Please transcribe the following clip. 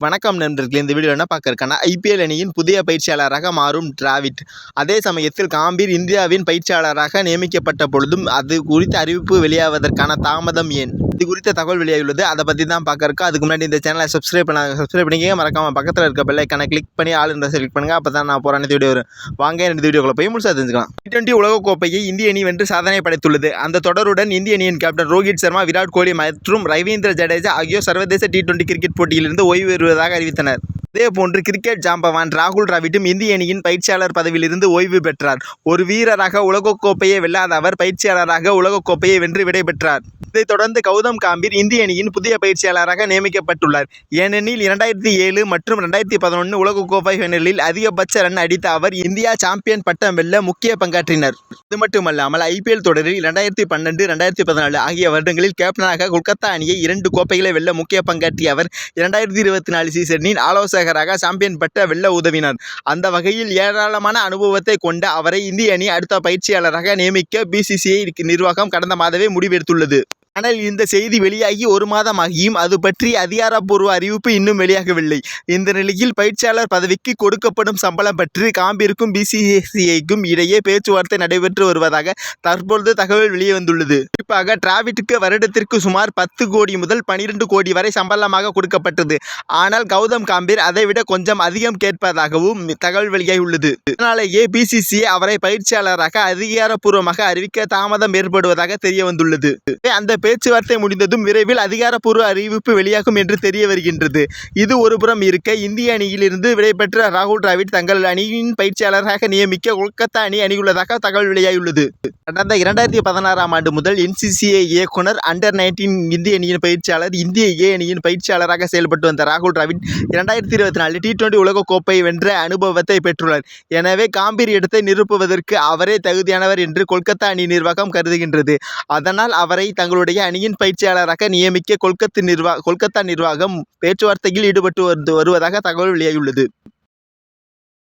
வணக்கம் நண்பர்களே இந்த வீடியோ என்ன பார்க்கறக்கான ஐபிஎல் அணியின் புதிய பயிற்சியாளராக மாறும் டிராவிட். அதே சமயத்தில் காம்பீர் இந்தியாவின் பயிற்சியாளராக நியமிக்கப்பட்ட பொழுதும் அது குறித்த அறிவிப்பு வெளியாவதற்கான தாமதம் ஏன்? இது குறித்த தகவல் வெளியாகியுள்ளது. அதை பற்றி தான் பார்க்கறக்கு அதுக்கு முன்னாடி இந்த சேனலை சப்ஸ்கிரைப் பண்ண சப்ஸ்கிரைப் பண்ணிக்க மறக்காம பக்கத்தில் இருக்க பெல்லைக்கான கிளிக் பண்ணி ஆள் என்ற கிளிக் பண்ணுங்க. அப்போ தான் நான் போகிற வீடியோ வரும். வாங்க இந்த வீடியோக்குள்ள போய் முழுசாக தெரிஞ்சுக்கலாம். டி டுவெண்ட்டி உலகக்கோப்பையை இந்திய அணி வென்று சாதனை படைத்துள்ளது. அந்த தொடருடன் இந்திய அணியின் கேப்டன் ரோஹித் சர்மா விராட் கோலி மற்றும் ரவீந்திர ஜடேஜா ஆகியோர் சர்வதேச டி டுவெண்ட்டி கிரிக்கெட் போட்டியிலிருந்து ஓய்வு பெறுவதாக அறிவித்தனர். இதேபோன்று கிரிக்கெட் ஜாம்பவான் ராகுல் டிராவிடும் இந்திய அணியின் பயிற்சியாளர் பதவியிலிருந்து ஓய்வு பெற்றார். ஒரு வீரராக உலகக்கோப்பையை வெல்லாத அவர் பயிற்சியாளராக உலகக்கோப்பையை வென்று விடைபெற்றார் இதைத் தொடர்ந்து கௌதம் காம்பீர் இந்திய அணியின் புதிய பயிற்சியாளராக நியமிக்கப்பட்டுள்ளார். ஏனெனில் இரண்டாயிரத்தி ஏழு மற்றும் ரெண்டாயிரத்தி பதினொன்று உலகக்கோப்பை ஃபைனலில் அதிகபட்ச ரன் அடித்த அவர் இந்தியா சாம்பியன் பட்டம் வெல்ல முக்கிய பங்காற்றினர். இது மட்டுமல்லாமல் ஐபிஎல் தொடரில் இரண்டாயிரத்தி பன்னெண்டு ரெண்டாயிரத்தி பதினாலு ஆகிய வருடங்களில் கேப்டனாக கொல்கத்தா அணியை இரண்டு கோப்பைகளை வெல்ல முக்கிய பங்காற்றிய அவர் இரண்டாயிரத்தி இருபத்தி நாலு சீசனின் ஆலோசனை ஆலோசகராக சாம்பியன் பட்ட வெல்ல உதவினார். அந்த வகையில் ஏராளமான அனுபவத்தை கொண்ட அவரை இந்திய அணி அடுத்த பயிற்சியாளராக நியமிக்க பிசிசிஐ நிர்வாகம் கடந்த மாதமே முடிவெடுத்துள்ளது. ஆனால் இந்த செய்தி வெளியாகி ஒரு மாதமாகியும் அது பற்றி அதிகாரப்பூர்வ அறிவிப்பு இன்னும் வெளியாகவில்லை. இந்த நிலையில் பயிற்சியாளர் பதவிக்கு கொடுக்கப்படும் சம்பளம் பற்றி காம்பிற்கும் பிசிசிஐக்கும் இடையே பேச்சுவார்த்தை நடைபெற்று வருவதாக தற்பொழுது தகவல் வெளியே வந்துள்ளது. குறிப்பாக டிராவிட்டுக்கு வருடத்திற்கு சுமார் பத்து கோடி முதல் பனிரெண்டு கோடி வரை சம்பளமாக கொடுக்கப்பட்டது. ஆனால் கௌதம் காம்பீர் அதைவிட கொஞ்சம் அதிகம் கேட்பதாகவும் தகவல் வெளியாகியுள்ளது. இதனாலேயே பிசிசிஐ அவரை பயிற்சியாளராக அதிகாரப்பூர்வமாக அறிவிக்க தாமதம் ஏற்படுவதாக தெரிய வந்துள்ளது அந்த பேச்சுவார்த்தை முடிந்ததும் விரைவில் அதிகாரப்பூர்வ அறிவிப்பு வெளியாகும் என்று தெரிய வருகின்றது. இது ஒருபுறம் இருக்க இந்திய அணியிலிருந்து விடைபெற்ற ராகுல் டிராவிட் தங்கள் அணியின் பயிற்சியாளராக நியமிக்க கொல்கத்தா அணி அணியுள்ளதாக தகவல் வெளியாகியுள்ளது. கடந்த இரண்டாயிரத்தி பதினாறாம் ஆண்டு முதல் என்சிசிஐ இயக்குனர் அண்டர் நைன்டீன் இந்திய அணியின் பயிற்சியாளர் இந்திய ஏ அணியின் பயிற்சியாளராக செயல்பட்டு வந்த ராகுல் டிராவிட் இரண்டாயிரத்தி இருபத்தி நாலு டி டுவெண்டி உலகக்கோப்பை வென்ற அனுபவத்தை பெற்றுள்ளார். எனவே காம்பீர் இடத்தை நிரப்புவதற்கு அவரே தகுதியானவர் என்று கொல்கத்தா அணி நிர்வாகம் கருதுகின்றது. அதனால் அவரை தங்களுடைய அணியின் பயிற்சியாளராக நியமிக்க கொல்கத்தா நிர்வா கொல்கத்தா நிர்வாகம் பேச்சுவார்த்தையில் ஈடுபட்டு வந்து வருவதாக தகவல் வெளியாகியுள்ளது.